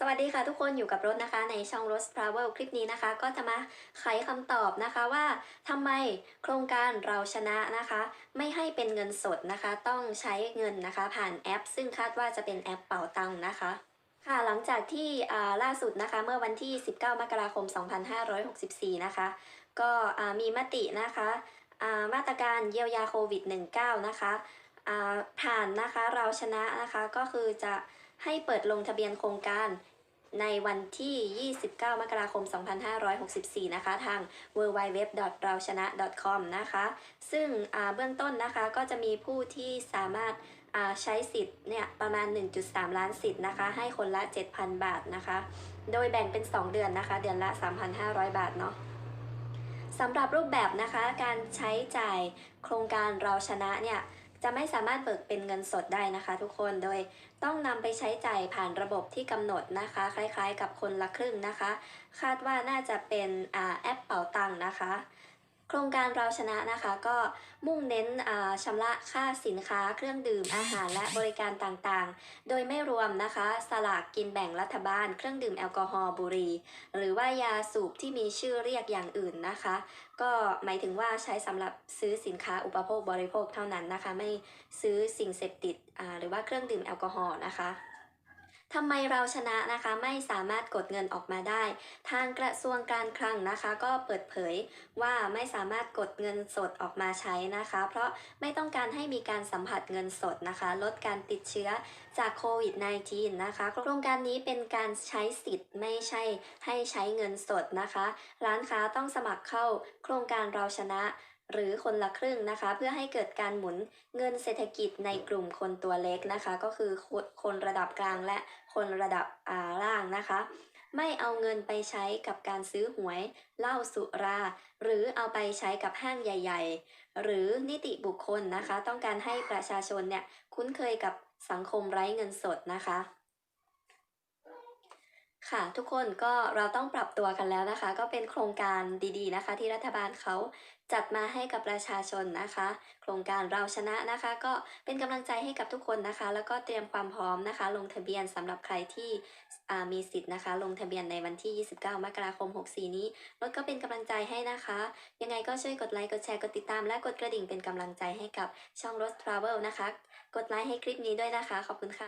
สวัสดีค่ะทุกคนอยู่กับรถนะคะ ในช่องรถ Travel คลิปนี้นะคะ ก็จะมาไขคำตอบนะคะว่าทำไมโครงการเราชนะนะคะ ไม่ให้เป็นเงินสดนะคะ ต้องใช้เงินนะคะ ผ่านแอป ซึ่งคาดว่าจะเป็นแอปเป่าตังค์นะคะค่ะหลังจากที่ล่าสุดนะคะเมื่อวันที่ 19 มกราคม 2564 นะคะ ก็มีมตินะคะมาตรการเยียวยาโควิด -19 นะคะ ผ่านนะคะเราชนะนะคะก็คือจะให้เปิดลงทะเบียนโครงการในวันที่ 29 มกราคม 2564 นะคะ ทาง w w w เราชนะ .com นะคะ ซึ่งเบื้องต้นนะคะก็จะมีผู้ที่สามารถใช้สิทธิ์เนี่ยประมาณ 1.3 ล้านสิทธิ์นะคะ ให้คนละ 7,000 บาทนะคะ โดยแบ่งเป็น 2 เดือนนะคะ เดือนละ 3,500 บาทเนาะสำหรับรูปแบบนะคะการใช้จ่ายโครงการเราชนะเนี่ย จะไม่สามารถเบิกเป็นเงินสดได้นะคะ ทุกคน โดยต้องนำไปใช้จ่ายผ่านระบบที่กำหนดนะคะ คล้ายๆ กับคนละครึ่งนะคะ คาดว่าน่าจะเป็นอแอปเป๋าตังค์นะคะ โครงการเราชนะนะคะก็มุ่งเน้นชำระค่าสินค้าเครื่องดื่มอาหารและบริการต่างๆ โดยไม่รวมนะคะสลากกินแบ่งรัฐบาล เครื่องดื่มแอลกอฮอล์บุหรี่หรือว่ายาสูบที่มีชื่อเรียกอย่างอื่นนะคะ ก็หมายถึงว่าใช้สำหรับซื้อสินค้าอุปโภคบริโภคเท่านั้นนะคะ ไม่ซื้อสิ่งเสพติดหรือว่าเครื่องดื่มแอลกอฮอล์นะคะ ทำไมเราชนะนะคะไม่สามารถกดเงินออกมาได้ ทางกระทรวงการคลังนะคะ ก็เปิดเผยว่าไม่สามารถกดเงินสดออกมาใช้นะคะ เพราะไม่ต้องการให้มีการสัมผัสเงินสดนะคะ ลดการติดเชื้อจากโควิด -19 นะคะ โครงการนี้เป็นการใช้สิทธิ์ไม่ใช่ให้ใช้เงินสดนะคะ ร้านค้าต้องสมัครเข้าโครงการเราชนะ หรือคนละครึ่งนะคะ เพื่อให้เกิดการหมุนเงินเศรษฐกิจในกลุ่มคนตัวเล็กนะคะ ก็คือคนระดับกลางและคนระดับอาล่างนะคะ ไม่เอาเงินไปใช้กับการซื้อหวยเหล้าสุรา หรือเอาไปใช้กับห้างใหญ่ ๆ หรือนิติบุคคลนะคะ ต้องการให้ประชาชนเนี่ยคุ้นเคยกับสังคมไร้เงินสดนะคะ ค่ะ ทุกคนก็เราต้องปรับตัวกันแล้วนะคะ ก็เป็นโครงการดีๆนะคะ ที่รัฐบาลเขาจัดมาให้กับประชาชนนะคะ โครงการเราชนะนะคะ ก็เป็นกำลังใจให้กับทุกคนนะคะ แล้วก็เตรียมความพร้อมนะคะ ลงทะเบียนสำหรับใครที่มีสิทธิ์นะคะ ลงทะเบียนในวันที่ 29 มกราคม 64 นี้รถก็เป็นกำลังใจให้นะคะ ยังไงก็ช่วยกดไลค์กดแชร์กดติดตามและกดกระดิ่งเป็นกำลังใจให้กับช่องรถ Travel นะคะ กดไลค์ให้คลิปนี้ด้วยนะคะ ขอบคุณค่ะ